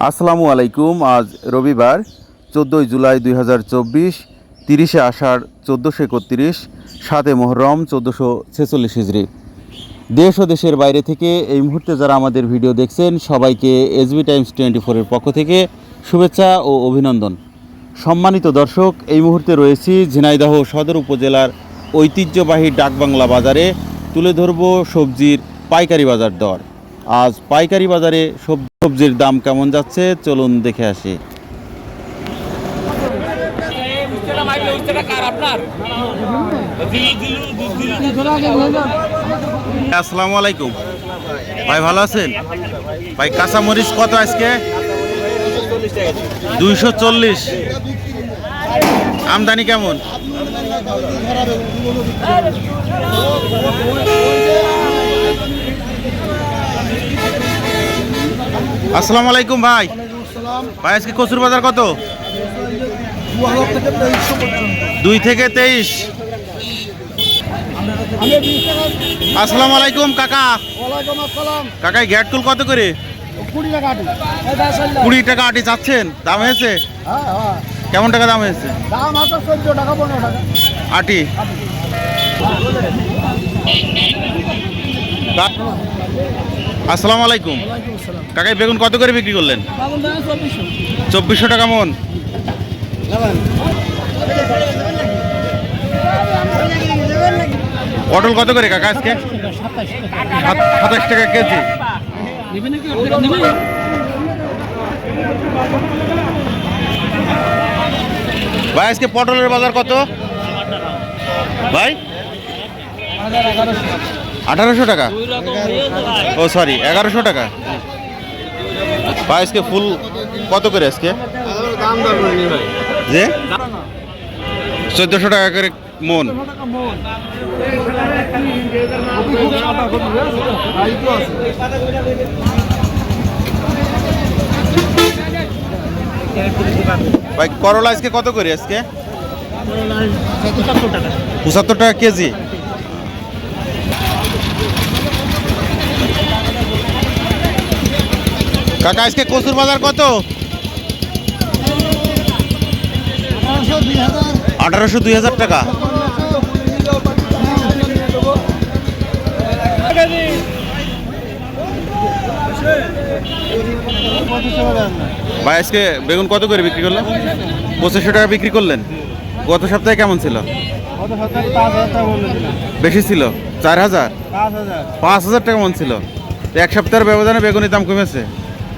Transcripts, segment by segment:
আসসালামু আলাইকুম, আজ রবিবার, চোদ্দোই জুলাই দুই হাজার চব্বিশ, তিরিশে আষাঢ়, চোদ্দোশো একত্রিশ, সাতে মোহরম, চোদ্দোশো ছেচল্লিশ হিজড়ি। দেশ ও দেশের বাইরে থেকে এই মুহূর্তে যারা আমাদের ভিডিও দেখছেন, সবাইকে এসবি টাইমস টোয়েন্টি ফোরের পক্ষ থেকে শুভেচ্ছা ও অভিনন্দন। সম্মানিত দর্শক, এই মুহূর্তে রয়েছি ঝিনাইদহ সদর উপজেলার ঐতিহ্যবাহী ডাকবাংলা বাজারে তুলে ধরব সবজির পাইকারি বাজার দর। আজ পাইকারি বাজারে সব- সবজির দাম কেমন যাচ্ছে? চলুন দেখে আসি। আসসালামু আলাইকুম। ভাই, ভালো আছেন? ভাই, কাঁচামরিচ কত আজকে? দুইশো চল্লিশ। আমদানি কেমন? আসসালামু আলাইকুম ভাই। ভাই আজকে কচুর বাজার কত? দুই থেকে তেইশ। আসসালামু আলাইকুম কাকা। কাকাই গ্যাটকুল কত করে? কুড়ি টাকা আটি। চাচ্ছেন? দাম হয়েছে? হ্যাঁ হ্যাঁ। কেমন টাকা দাম হয়েছে? আটি। আসসালামু আলাইকুম। কাকাই বেগুন কত করে বিক্রি করলেন? চব্বিশশো। টাকা মন। পটল কত করে কাকা আজকে? সাত- সাতাশ টাকা কেজি। ভাই আজকে পটলের বাজার কত? ভাই? আঠারোশো টাকা? ও সরি এগারোশো টাকা। ভাই, আজকে ফুল কত করে আজকে? যে? চোদ্দোশো টাকা করে মন। ভাই, করলা আজকে কত করে আজকে? পঁচাত্তর টাকা কেজি? কাকা আজকে কচুর বাজার কত? আঠারোশো দুই হাজার টাকা। ভাই আজকে বেগুন কত করে বিক্রি করলেন? পঁচিশশো টাকা বিক্রি করলেন। গত সপ্তাহে কেমন ছিল? বেশি ছিল? চার হাজার। পাঁচ হাজার টাকা মন ছিল। এক সপ্তাহের ব্যবধানে বেগুনের দাম কমেছে।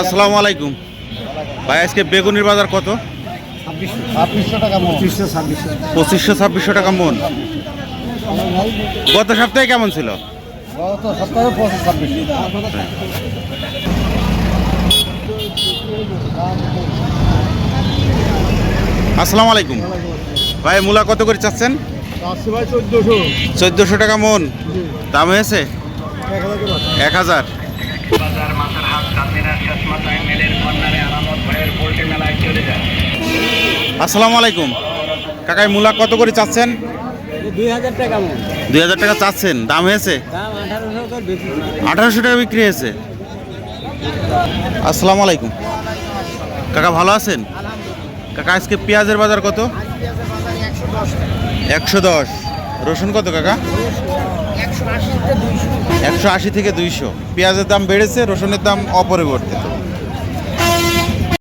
আসসালামু আলাইকুম। ভাই, আজকে বেগুনের বাজার কত? পঁচিশশো ছাব্বিশশো টাকা মন। গত সপ্তাহে কেমন ছিল? আসসালামু আলাইকুম। ভাই, মূলা কত করে চাচ্ছেন? চোদ্দোশো টাকা মন। দাম হয়েছে? এক হাজার। আসসালামু আলাইকুম। কাকাই মূলা কত করে চাচ্ছেন? দুই হাজার টাকা চাচ্ছেন। দাম হয়েছে? আঠারোশো আঠারোশো টাকা বিক্রি হয়েছে। আসসালামু আলাইকুম। কাকা ভালো আছেন? কাকা আজকে পেঁয়াজের বাজার কত? একশো দশ। রসুন কত কাকা? একশো আশি থেকে দুইশো। পেঁয়াজের দাম বেড়েছে রসুনের দাম অপরিবর্তিত।